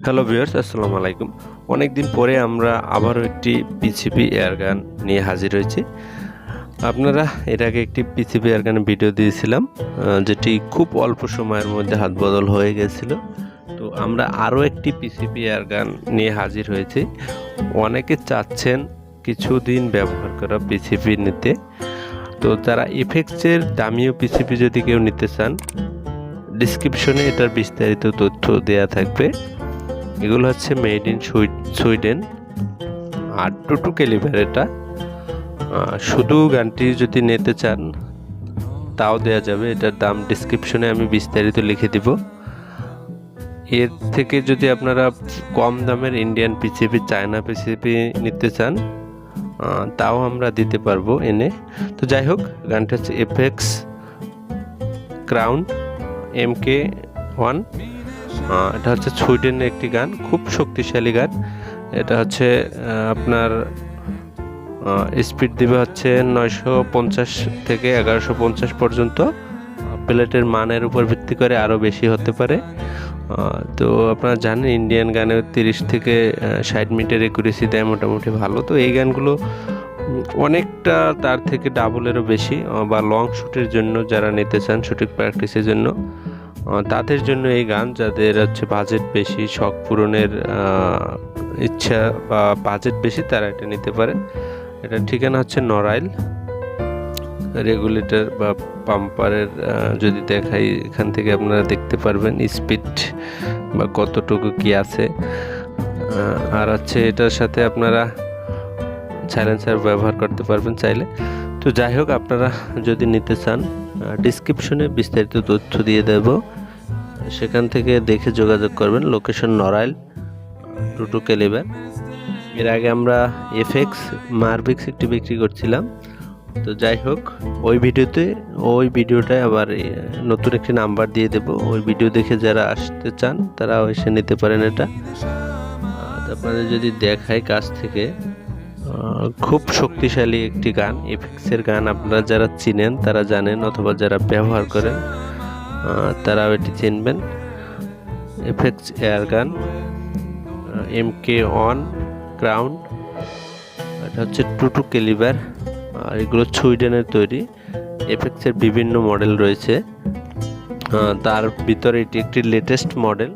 Hello viewers আসসালামু আলাইকুম। অনেক দিন পরে আমরা আবারও একটি পিসিপি এয়ারগান নিয়ে হাজির হয়েছি। আপনারা এর আগে একটি পিসিপি এয়ারগানের ভিডিও দিয়েছিলাম যেটি খুব অল্প সময়ের মধ্যে হাত বদল হয়ে গেছিল। তো আমরা আরও একটি পিসিপি এয়ারগান নিয়ে হাজির হয়েছি। অনেকে চাচ্ছেন কিছুদিন ব্যবহার করা পিসিপি নিতে। তো তারা ইফেক্টসের দামিও পিসিপি যদি কেউ নিতে চান ডিসক্রিপশনে এটার বিস্তারিত তথ্য দেয়া থাকবে। এগুলো হচ্ছে মেড ইন সুইডেন। আর টুটু ক্যালিবার এটা। শুধু গানটি যদি নিতে চান, তাও দেওয়া যাবে। এটার দাম ডিসক্রিপশনে আমি বিস্তারিত লিখে দিব। এর থেকে যদি আপনারা কম দামের ইন্ডিয়ান পিসিপি চায়না পিসিপি নিতে চান তাও আমরা দিতে পারব এনে। তো যাই হোক গানটা হচ্ছে FX crown M K one এটা হচ্ছে সুইডেনের একটি গান, খুব শক্তিশালী গান। এটা হচ্ছে আপনার স্পিড দিবে হচ্ছে নয়শো পঞ্চাশ থেকে এগারোশো পঞ্চাশ পর্যন্ত। প্লেটের মানের উপর ভিত্তি করে আরও বেশি হতে পারে। তো আপনারা জানেন, ইন্ডিয়ান গানে তিরিশ থেকে ষাট মিটার একুরেসি দেয় মোটামুটি ভালো। তো এই গানগুলো অনেকটা তার থেকে ডাবলেরও বেশি বা লং শ্যুটের জন্য যারা নিতে চান শুটিং প্র্যাকটিসের জন্য। তাদের জন্য এই গান যাদের হচ্ছে বাজেট বেশি, শখ পূরণের ইচ্ছা বা বাজেট বেশি, তারা এটা নিতে পারে এটা ঠিকানা হচ্ছে নড়াইল। রেগুলেটর বা পাম্পারের যদি দেখাই, এখান থেকে আপনারা দেখতে পারবেন স্পিড বা কতটুকু কি আছে। আর হচ্ছে এটার সাথে আপনারা সাইলেন্সার ব্যবহার করতে পারবেন চাইলে। তো যাই হোক, আপনারা যদি নিতে চান ডিসক্রিপশনে বিস্তারিত তথ্য দিয়ে দেব। সেখান থেকে দেখে যোগাযোগ করবেন। Location Narail, two two calibre. এর আগে আমরা এফএক্স মার্ভিক্স একটি বিক্রি করছিলাম। তো যাই হোক, ওই ভিডিওতে, ওই ভিডিওটায় আবার নতুন একটি নাম্বার দিয়ে দেব। ওই ভিডিও দেখে যারা আসতে চান তারা এসে নিতে পারেন এটা। আপনাদের যদি দেখায় কাছ থেকে খুব শক্তিশালী একটি গান এফেক্সের গান আপনারা যারা চিনেন, তারা জানেন অথবা যারা ব্যবহার করেন তারাও এটি চিনবেন। FX airgun M K one, crown, এটা হচ্ছে টুটু কেলিবার আর এগুলো সুইডেনের তৈরি। এফেক্সের বিভিন্ন মডেল রয়েছে। তার ভিতরে এটি একটি লেটেস্ট মডেল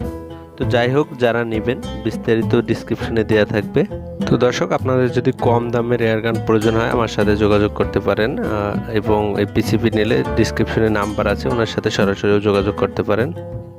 তো যাই হোক, যারা নেবেন, বিস্তারিত ডিসক্রিপশনে দেওয়া থাকবে। তো দর্শক, আপনাদের যদি কম দামের এয়ারগান প্রয়োজন হয়, আমার সাথে যোগাযোগ করতে পারেন এবং এই পিসিপি নিলে ডিসক্রিপশনে নাম্বার আছে, ওনার সাথে সরাসরিও যোগাযোগ করতে পারেন।